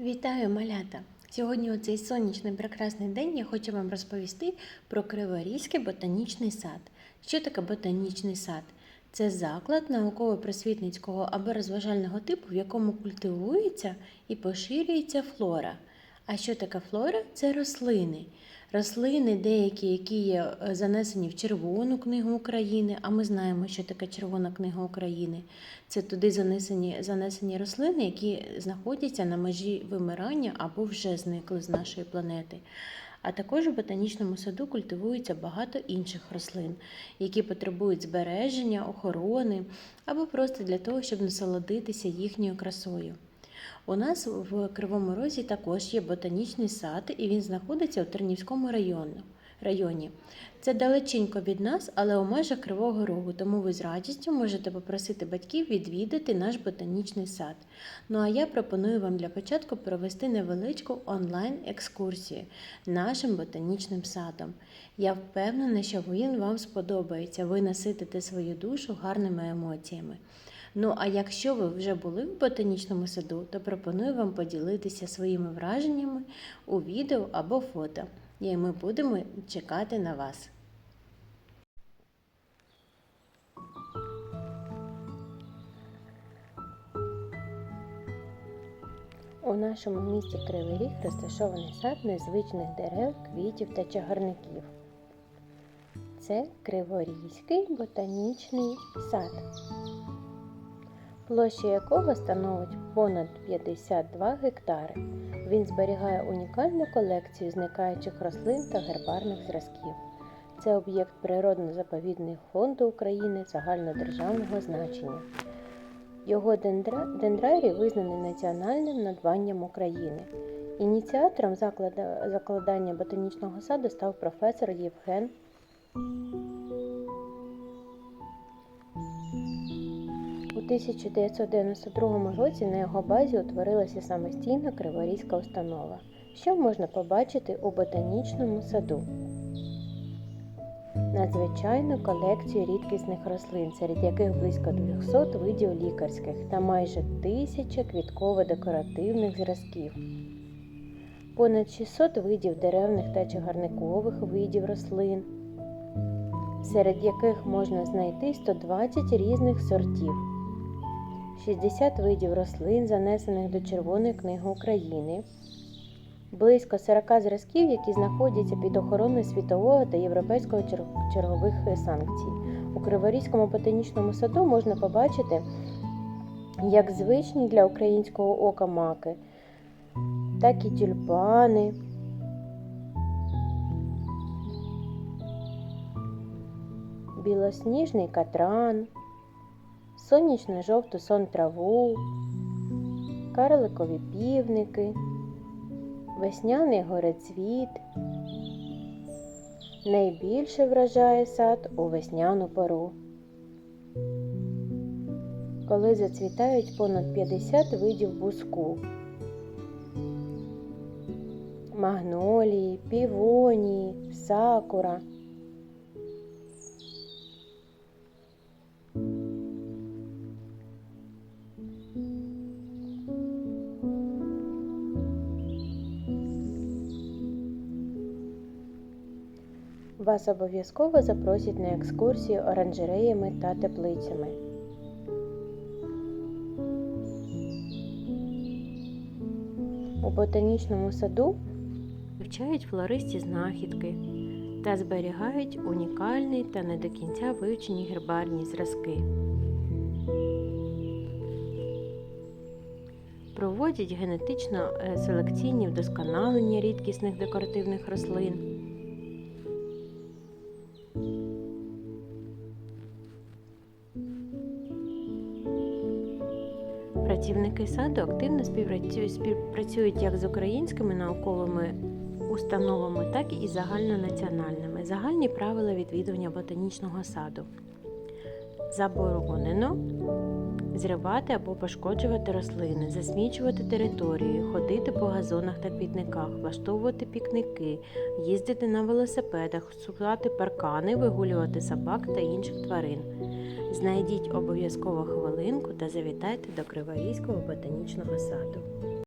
Вітаю, малята! Сьогодні у цей сонячний прекрасний день я хочу вам розповісти про Криворізький ботанічний сад. Що таке ботанічний сад? Це заклад науково-просвітницького або розважального типу, в якому культивується і поширюється флора. А що таке флора? Це рослини. Рослини деякі, які є е, занесені в Червону книгу України, а ми знаємо, що таке Червона книга України. Це туди занесені, занесені рослини, які знаходяться на межі вимирання або вже зникли з нашої планети. А також у ботанічному саду культивується багато інших рослин, які потребують збереження, охорони або просто для того, щоб насолодитися їхньою красою. У нас в Кривому Розі також є ботанічний сад, і він знаходиться у Тернівському районі. Це далеченько від нас, але у межах Кривого Рогу, тому ви з радістю можете попросити батьків відвідати наш ботанічний сад. Ну а я пропоную вам для початку провести невеличку онлайн-екскурсію нашим ботанічним садом. Я впевнена, що він вам сподобається. Ви наситите свою душу гарними емоціями. Ну, а якщо ви вже були в ботанічному саду, то пропоную вам поділитися своїми враженнями у відео або фото. І ми будемо чекати на вас. У нашому місті Кривий Ріг розташований сад незвичних дерев, квітів та чагарників. Це Криворізький ботанічний сад площа якого становить понад 52 гектари. Він зберігає унікальну колекцію зникаючих рослин та гербарних зразків. Це об'єкт природно-заповідного фонду України загальнодержавного значення. Його дендра... дендрарій визнаний національним надбанням України. Ініціатором заклада... закладання ботанічного саду став професор Євген У 1992 році на його базі утворилася самостійна Криворізька установа. Що можна побачити у ботанічному саду? Надзвичайну колекцію рідкісних рослин, серед яких близько 200 видів лікарських та майже тисяча квітково-декоративних зразків. Понад 600 видів деревних та чагарникових видів рослин, серед яких можна знайти 120 різних сортів. 60 видів рослин, занесених до Червоної книги України, близько 40 зразків, які знаходяться під охороною світового та європейського чергових санкцій. У Криворізькому ботанічному саду можна побачити як звичні для українського ока маки, так і тюльпани. Білосніжний катран, сонячно жовту сон траву, карликові півники, весняний горецвіт. Найбільше вражає сад у весняну пору. Коли зацвітають понад 50 видів буску, магнолії, півонії, сакура. Вас обов'язково запросять на екскурсію оранжереями та теплицями. У ботанічному саду вивчають флористі знахідки та зберігають унікальні та не до кінця вивчені гербарні зразки. Проводять генетично е, селекційні вдосконалення рідкісних декоративних рослин. Працівники саду активно співпрацюють, як з українськими науковими установами, так і загальнонаціональними. Загальні правила відвідування ботанічного саду. Заборонено зривати або пошкоджувати рослини, засмічувати територію, ходити по газонах та квітниках, влаштовувати пікники, їздити на велосипедах, сувати паркани, вигулювати собак та інших тварин. Знайдіть обов'язково хвилинку та завітайте до Криворізького ботанічного саду.